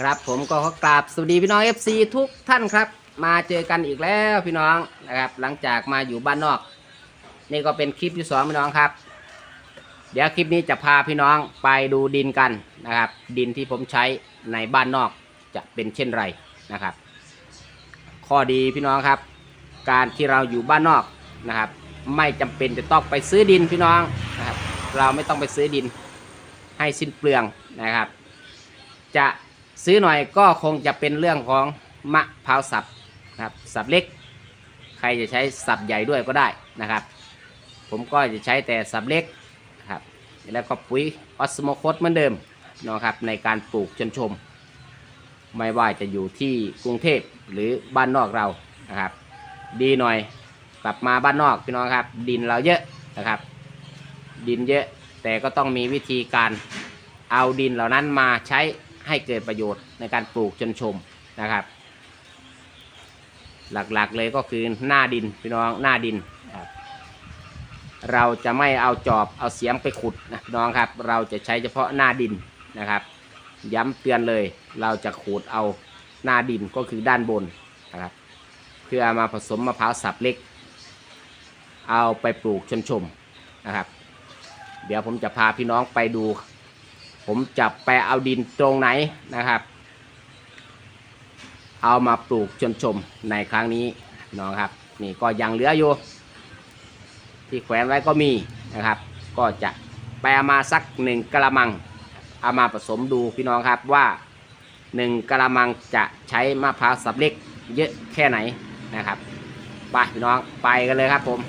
ครับผมก็ขอกราบสวัสดีพี่น้อง FC ทุกท่านครับ มาเจอกันอีกแล้วพี่น้องนะครับ หลังจากมาอยู่บ้านนอก นี่ก็เป็นคลิปที่สองพี่น้องครับ เดี๋ยวคลิปนี้จะพาพี่น้องไปดูดินกันนะครับ ดินที่ผมใช้ในบ้านนอกจะเป็นเช่นไรนะครับ ข้อดีพี่น้องครับ การที่เราอยู่บ้านนอกนะครับ ไม่จำเป็นจะต้องไปซื้อดินพี่น้องนะครับ เราไม่ต้องไปซื้อดินให้สิ้นเปลืองนะครับ จะ ซื้อหน่อยก็คงจะเป็นเรื่องของมะพร้าวสับนะครับสับเล็ก ใครจะใช้สับใหญ่ด้วยก็ได้นะครับ ผมก็จะใช้แต่สับเล็กนะครับแล้วก็ปุ๋ยออสโมโคสเหมือนเดิมนะครับในการปลูกชนชม ไม่ว่าจะอยู่ที่กรุงเทพหรือบ้านนอกเรานะครับ ดีหน่อยกลับมาบ้านนอกพี่น้องครับ ดินเราเยอะนะครับ ดินเยอะแต่ก็ต้องมีวิธีการเอาดินเหล่านั้นมาใช้ ให้เกิดประโยชน์ในการปลูกชนชมนะครับ หลักๆเลยก็คือหน้าดินพี่น้องหน้าดินครับเราจะไม่เอาจอบเอาเสียมไปขุดนะน้องครับ เราจะใช้เฉพาะหน้าดินนะครับ ย้ำเตือนเลย เราจะขูดเอาหน้าดินก็คือด้านบนนะครับ เพื่อมาผสมมะพร้าวสับเล็ก เอาไปปลูกชนชมนะครับ เดี๋ยวผมจะพาพี่น้องไปดู ผมจะไปเอาดินตรงไหนนะครับ เอามาปลูกชนชมในครั้งนี้น้องครับ นี่ก็ยังเหลืออยู่ ที่แขวนไว้ก็มีนะครับ ก็จะไปเอามาสักหนึ่งกระมัง เอามาผสมดูพี่น้องครับว่าหนึ่งกระมังจะใช้มะพร้าวสับเล็กเยอะแค่ไหนนะครับไปพี่น้องไปกันเลยครับผม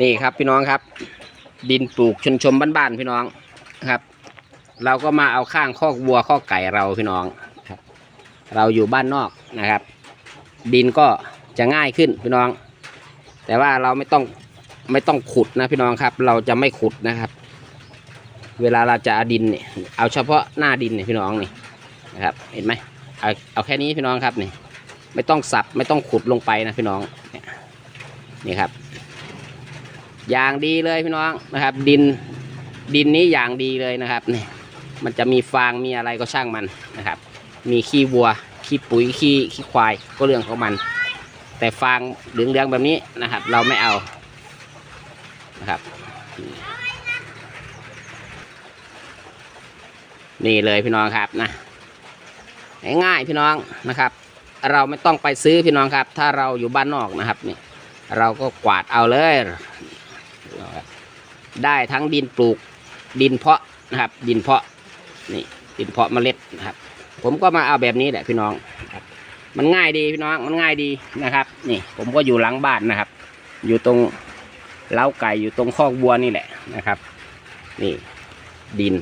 นี่ครับพี่น้องครับ ดินปลูกชนชมบ้านๆพี่น้องครับ เราก็มาเอาข้างคอกวัวคอกไก่เราพี่น้องครับ เราอยู่บ้านนอกนะครับ ดินก็จะง่ายขึ้นพี่น้อง แต่ว่าเราไม่ต้องไม่ต้องขุดนะพี่น้องครับ เราจะไม่ขุดนะครับ เวลาเราจะเอาดินเนี่ยเอาเฉพาะหน้าดินเนี่ยพี่น้องนี่นะครับ เห็นไหมเอาเอาแค่นี้พี่น้องครับนี่ไม่ต้องสับไม่ต้องขุดลงไปนะพี่น้องนี่ครับ อย่างดีเลยพี่น้องนะครับ ดินดินนี้อย่างดีเลยนะครับนี่มันจะมีฟางมีอะไรก็ช่างมันนะครับ มีขี้วัวขี้ปุ๋ยขี้ขี้ควายก็เรื่องของมัน แต่ฟางเหลืองๆแบบนี้นะครับ เราไม่เอานะครับ นี่เลยพี่น้องครับนะง่ายๆพี่น้องนะครับ เราไม่ต้องไปซื้อพี่น้องครับ ถ้าเราอยู่บ้านนอกนะครับนี่เราก็กวาดเอาเลย ได้ทั้งดินปลูกดินเพาะนะครับ ดินเพาะนี่ดินเพาะเมล็ดนะครับ ผมก็มาเอาแบบนี้แหละพี่น้องครับมันง่ายดีพี่น้องมันง่ายดีนะครับ นี่ ผมก็อยู่หลังบ้านนะครับ อยู่ตรงเล้าไก่อยู่ตรงคอกวัวนี่แหละนะครับ นี่ ดิน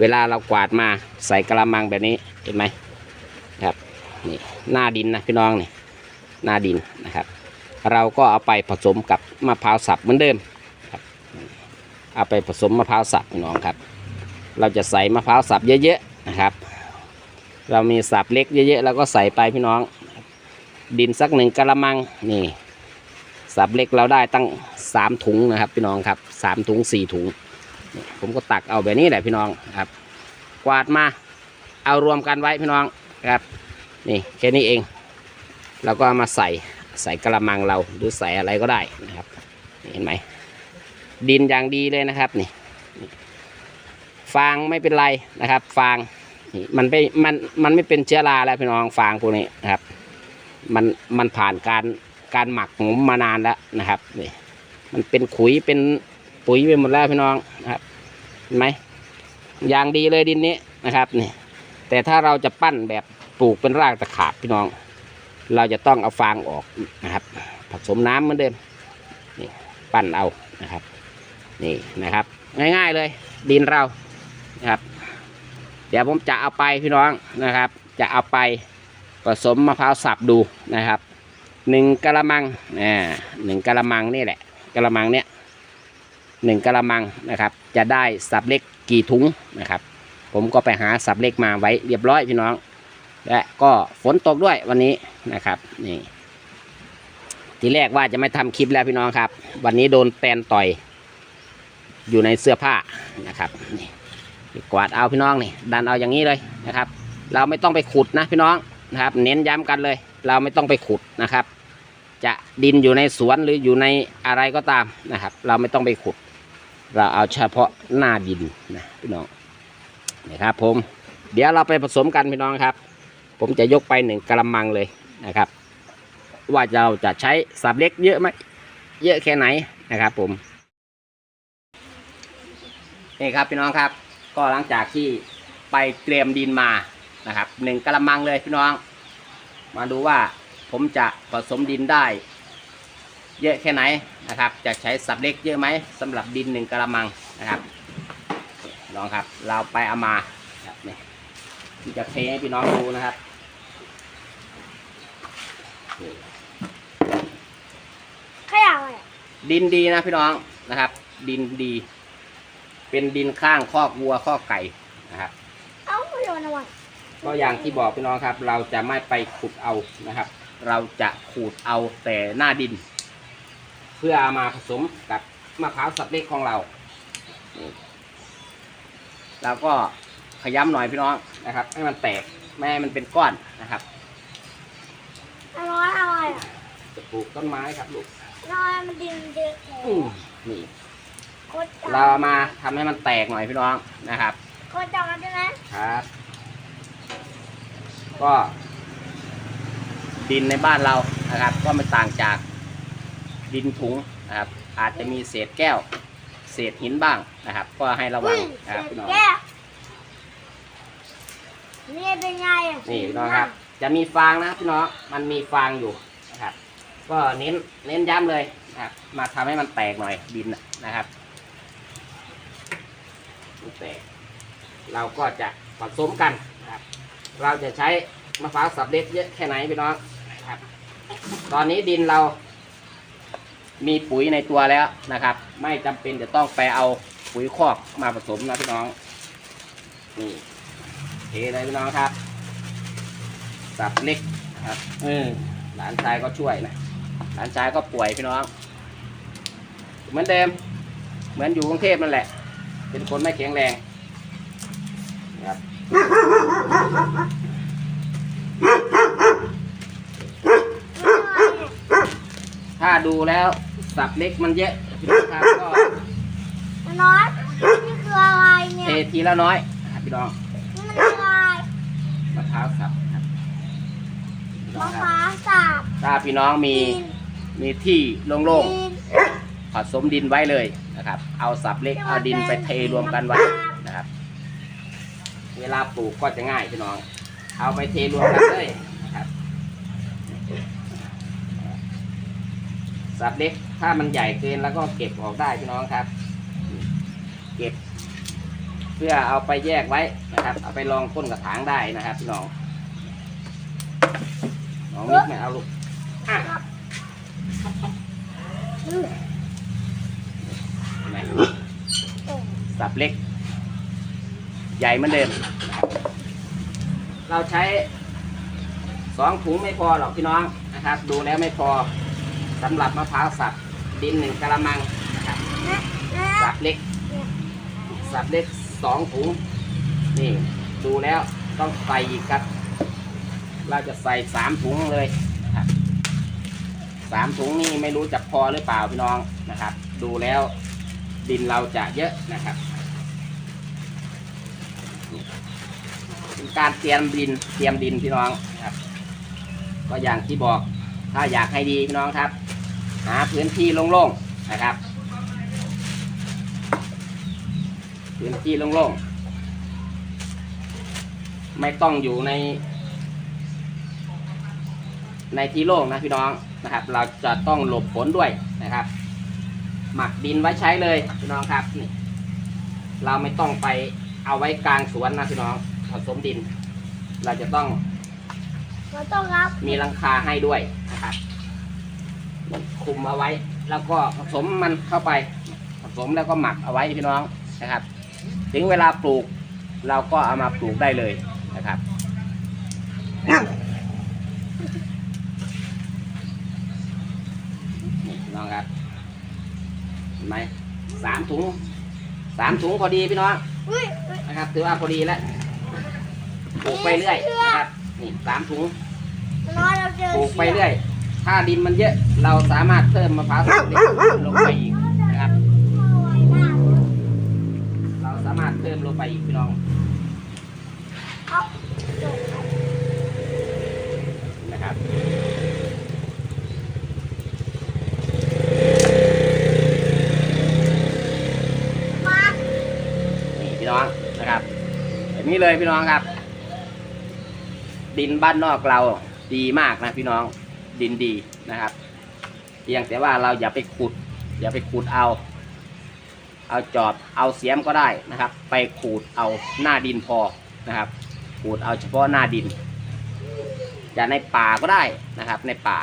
เวลาเรากวาดมาใส่กระมังแบบนี้เห็นไหมครับ นี่หน้าดินนะพี่น้องนี่หน้าดินนะครับ เราก็เอาไปผสมกับมะพร้าวสับเหมือนเดิม เอาไปผสมมะพร้าวสับพี่น้องครับ เราจะใส่มะพร้าวสับเยอะๆนะครับ เรามีสับเล็กเยอะๆเราก็ใส่ไปพี่น้อง ดินสักหนึ่งกระมังนี่สับเล็กเราได้ตั้งสามถุงนะครับ พี่น้องครับสามถุงสี่ถุง ผมก็ตักเอาแบบนี้แหละพี่น้องครับ กวาดมาเอารวมกันไว้พี่น้องครับ นี่แค่นี้เองเราก็เอามาใส่ใส่กระมังเราหรือใส่อะไรก็ได้นะครับเห็นไหม ดินอย่างดีเลยนะครับนี่ฟางไม่เป็นไรนะครับ ฟางมันไม่มันมันไม่เป็นเชื้อราแล้วพี่น้องฟางพวกนี้นะครับ มันมันผ่านการการหมักหมมมานานแล้วนะครับนี่มันเป็นขุยเป็นปุ๋ยไปหมดแล้วพี่น้องนะครับเห็นไหมอย่างดีเลยดินนี้นะครับนี่แต่ถ้าเราจะปั้นแบบปลูกเป็นรากตะขาบพี่น้อง เราจะต้องเอาฟางออกนะครับ ผสมน้ำเหมือนเดิมนี่ปั้นเอานะครับ นี่นะครับ ง่ายๆเลยดินเรานะครับ เดี๋ยวผมจะเอาไปพี่น้องนะครับ จะเอาไปผสมมะพร้าวสับดูนะครับหนึ่งกะละมังอ่าหนึ่งกะละมังนี่แหละกะละมังเนี้ยหนึ่งกะละมังนะครับ จะได้สับเล็กกี่ถุงนะครับ ผมก็ไปหาสับเล็กมาไว้เรียบร้อยพี่น้อง และก็ฝนตกด้วยวันนี้นะครับนี่ทีแรกว่าจะไม่ทำคลิปแล้วพี่น้องครับ วันนี้โดนแตนต่อย อยู่ในเสื้อผ้านะครับนี่กวาดเอาพี่น้องนี่ดันเอาอย่างนี้เลยนะครับ เราไม่ต้องไปขุดนะพี่น้องนะครับ เน้นย้ำกันเลย เราไม่ต้องไปขุดนะครับ จะดินอยู่ในสวนหรืออยู่ในอะไรก็ตามนะครับ เราไม่ต้องไปขุด เราเอาเฉพาะหน้าดินนะพี่น้องนี่ครับผม เดี๋ยวเราไปผสมกันพี่น้องครับ ผมจะยกไปหนึ่งกระมังเลยนะครับ ว่าเราจะใช้สับเล็กเยอะไหมเยอะแค่ไหนนะครับผม นี่ครับพี่น้องครับ ก็หลังจากที่ไปเตรียมดินมานะครับหนึ่งกระมังเลยพี่น้อง มาดูว่าผมจะผสมดินได้ เยอะแค่ไหนนะครับ จะใช้สับเล็กเยอะไหมสำหรับดินหนึ่งกระมังนะครับลองครับ เราไปเอามาครับนี่ที่จะเทให้พี่น้องดูนะครับนี่ขยะอะไรอะดินดีนะพี่น้องนะครับ ดินดี เป็นดินข้างคอกวัวคอกไก่นะครับ เอ้าไม่โดนอะไรก็อย่างที่บอกพี่น้องครับ เราจะไม่ไปขุดเอานะครับ เราจะขูดเอาแต่หน้าดิน เพื่อเอามาผสมกับมะพร้าวสับเล็กของเรานี่เราก็ขย้ำหน่อยพี่น้องนะครับ ให้มันแตกไม่ให้มันเป็นก้อนนะครับน้อยอะไรอะจะปลูกต้นไม้ครับลูกน้อยมันดินเยอะแค่อืมนี่โคตรจัง เราเอามาทำให้มันแตกหน่อยพี่น้องนะครับโคตรจังใช่ไหมครับ ก็ดินในบ้านเรานะครับ ก็ไม่ต่างจากดินถุงนะครับ อาจจะมีเศษแก้ว เศษหินบ้างนะครับ ก็ให้ระวังนะครับพี่น้องแก้วนี่เป็นไงอะนี่พี่น้องครับ จะมีฟางนะพี่น้องมันมีฟางอยู่นะครับ ก็เน้นเน้นย้ำเลยนะครับ มาทำให้มันแตกหน่อยดินน่ะนะครับ มันแตก เราก็จะผสมกันครับ เราจะใช้มะพร้าวสับเล็กเยอะแค่ไหนพี่น้องครับ ตอนนี้ดินเรามีปุ๋ยในตัวแล้วนะครับ ไม่จำเป็นจะต้องไปเอาปุ๋ยคอกมาผสมนะพี่น้อง นี่เทเลยพี่น้องครับ สับเล็กครับออหลานชายก็ช่วยนะ หลานชายก็ป่วยพี่น้อง เหมือนเดิม เหมือนอยู่กรุงเทพนั่นแหละ เป็นคนไม่แข็งแรงนะครับถ้าดูแล้วสับเล็กมันเยอะพี่น้องครับก็น้อยนี่คืออะไรเนี่เทยทีละน้อยนะครับพี่น้องนี่มันคืออะไรมะพร้าวสับครับพี่น้อมะงคพรับร้าวสับถ้าพี่น้องมีดินมีที่โล่งดินๆผสมดินไว้เลย นะครับ เอาสับเล็กเอาดินไปเทรวมกันไว้นะครับ เวลาปลูกก็จะง่ายพี่น้อง เอาไปเทรวมกันเลยนะครับสับเล็กถ้ามันใหญ่เกินแล้วก็เก็บออกได้พี่น้องครับ เก็บ เพื่อเอาไปแยกไว้นะครับ เอาไปลองต้นกระถางได้นะครับพี่น้องน้องมิกไม่เอาลูกอะเห็ นไหมสับเล็ก ใหญ่เหมือนเดิม เราใช้สองถุงไม่พอหรอกพี่น้องนะครับ ดูแล้วไม่พอสำหรับมะพร้าวสับดินหนึ่งกะละมังนะครับสับเล็ก สับเล็กสองถุงนี่ดูแล้วต้องใส่อีกครับ เราจะใส่สามถุงเลยสามถุงนี่ไม่รู้จะพอหรือเปล่าพี่น้องนะครับ ดูแล้ว ดินเราจะเยอะนะครับเป็นการเตรียมดินเตรียมดินพี่น้องนะครับ ก็อย่างที่บอกถ้าอยากให้ดีพี่น้องครับ หาพื้นที่โล่งๆนะครับ พื้นที่โล่งๆไม่ต้องอยู่ใน ในที่โล่งนะพี่น้องนะครับ เราจะต้องหลบฝนด้วยนะครับ หมักดินไว้ใช้เลยพี่น้องครับนี่เราไม่ต้องไปเอาไว้กลางสวนนะพี่น้องผสมดิน เราจะต้องเราต้องรับมีรังคาให้ด้วยนะครับคุมเอาไว้ แล้วก็ผสมมันเข้าไป ผสมแล้วก็หมักเอาไว้พี่น้องนะครับ ถึงเวลาปลูก เราก็เอามาปลูกได้เลยนะครับนี่พี่น้องครับเห็นไหมสาม ถุงสามถุงพอดีพี่น้องอุ้ยอุ้ยนะครับถือว่าพอดีแล้วปลูกไปเรื่อยนะครับนี่สามถุงน้อยเราเจอปลูกไปเรื่อย ถ้าดินมันเยอะเราสามารถเพิ่มมะพร้าวสับเล็กลงไปอีกนะครับ เราสามารถเพิ่มลงไปอีกพี่น้อง เอาจบ นะครับ มา นี่พี่น้องนะครับแบบ นี้เลยพี่น้องครับ ดินบ้านนอกเราดีมากนะพี่น้องดินดีนะครับเพียงแต่ว่าเราอย่าไปขุด อย่าไปขุดเอา เอาจอบเอาเสียมก็ได้นะครับ ไปขูดเอาหน้าดินพอนะครับขูดเอาเฉพาะหน้าดินจะในป่าก็ได้นะครับ ในป่า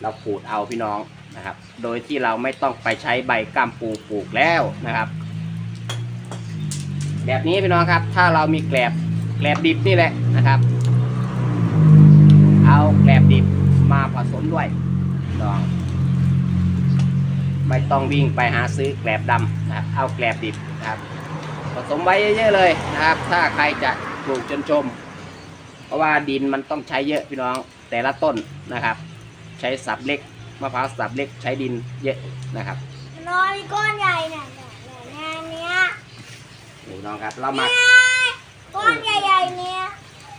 เราขูดเอาพี่น้องนะครับ โดยที่เราไม่ต้องไปใช้ใบก้ามปูปลูกแล้วนะครับ แบบนี้พี่น้องครับ ถ้าเรามีแกลบแกลบดิบนี่แหละนะครับ เอาแกลบดิบมาผสมด้วยพี่น้องไม่ต้องวิ่งไปหาซื้อแกลบดำนะครับ เอาแกลบดิบนะครับ ผสมไว้เยอะๆเลยนะครับ ถ้าใครจะปลูกจนชม เพราะว่าดินมันต้องใช้เยอะพี่น้องแต่ละต้นนะครับ ใช้สับเล็กมะพร้าวสับเล็กใช้ดินเยอะนะครับน้อยก้อนใหญ่เนี่ยเนี่ยเนี่ย นี่พี่น้องครับ เราหมักก้อนใหญ่ๆเนี่ย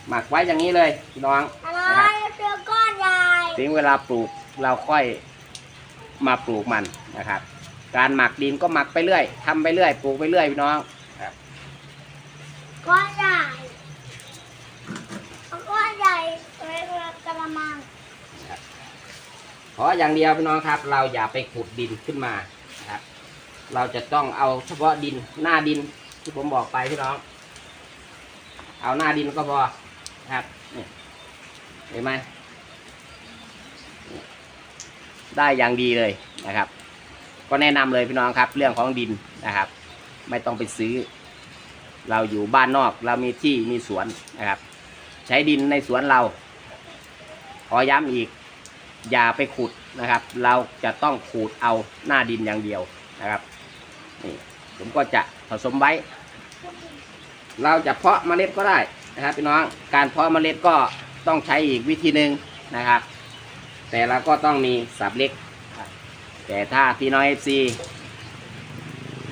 หมักไว้อย่างนี้เลยพี่น้องน้อยเราเจอก้อนใหญ่ถึงเวลาปลูกเราค่อยมาปลูกมันนะครับ การหมักดินก็หมักไปเรื่อยทำไปเรื่อยปลูกไปเรื่อยพี่น้องครับก้อนใหญ่เอาก้อนใหญ่ไว้กระมังขออย่างเดียวพี่น้องครับ เราอย่าไปขุดดินขึ้นมานะครับ เราจะต้องเอาเฉพาะดินหน้าดิน ที่ผมบอกไปพี่น้อง เอาหน้าดินก็พอครับนี่เห็นไหมได้อย่างดีเลยนะครับ ก็แนะนำเลยพี่น้องครับ เรื่องของดินนะครับ ไม่ต้องไปซื้อ เราอยู่บ้านนอกเรามีที่มีสวนนะครับ ใช้ดินในสวนเรา ขอย้ำอีก อย่าไปขุดนะครับ เราจะต้องขูดเอาหน้าดินอย่างเดียวนะครับนี่ ผมก็จะผสมไว้ เราจะเพาะเมล็ดก็ได้นะครับพี่น้องการเพาะเมล็ดก็ต้องใช้อีกวิธีหนึ่งนะครับ แต่เราก็ต้องมีสับเล็ก แต่ถ้าพี่น้อยเอฟซี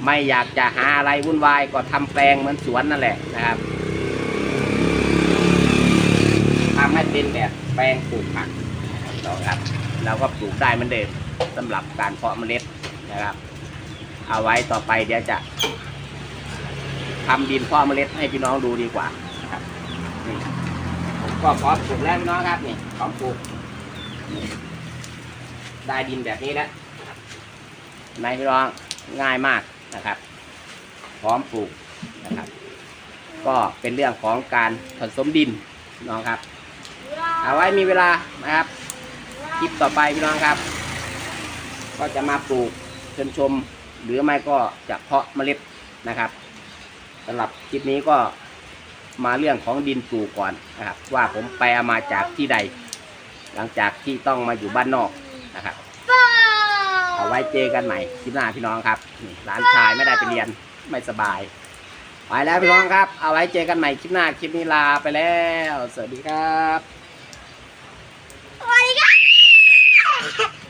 ไม่อยากจะหาอะไรวุ่นวายก็ทำแปลงเหมือนสวนนั่นแหละนะครับทำให้เป็นแบบแปลงปลูกผักนะครับเราก็ปลูกได้เหมือนเดิมสำหรับการเพาะเมล็ดนะครับ เอาไว้ต่อไปเดี๋ยวจะทำดินพ่อเมล็ดให้พี่น้องดูดีกว่านะครับนี่ผมก็พร้อมปลูกแล้วพี่น้องครับนี่พร้อมปลูกได้ดินแบบนี้แล้วนะครับในพี่น้องง่ายมากนะครับ พร้อมปลูกนะครับ ก็เป็นเรื่องของการผสมดินน้องครับ เอาไว้มีเวลานะครับคลิปต่อไปพี่น้องครับ ก็จะมาปลูกชนชม หรือไม่ก็จะเพาะเมล็ดนะครับสำหรับคลิปนี้ก็มาเรื่องของดินปลูกก่อนนะครับ ว่าผมแปลมาจากที่ใด หลังจากที่ต้องมาอยู่บ้านนอกนะครับเอาไว้เจอกันใหม่คลิปหน้าพี่น้องครับหลานชายไม่ได้ไปเรียนไม่สบายไปแล้วพี่น้องครับ เอาไว้เจอกันใหม่คลิปหน้าคลิปนี้ลาไปแล้ว สวัสดีครับ สวัสดีครับ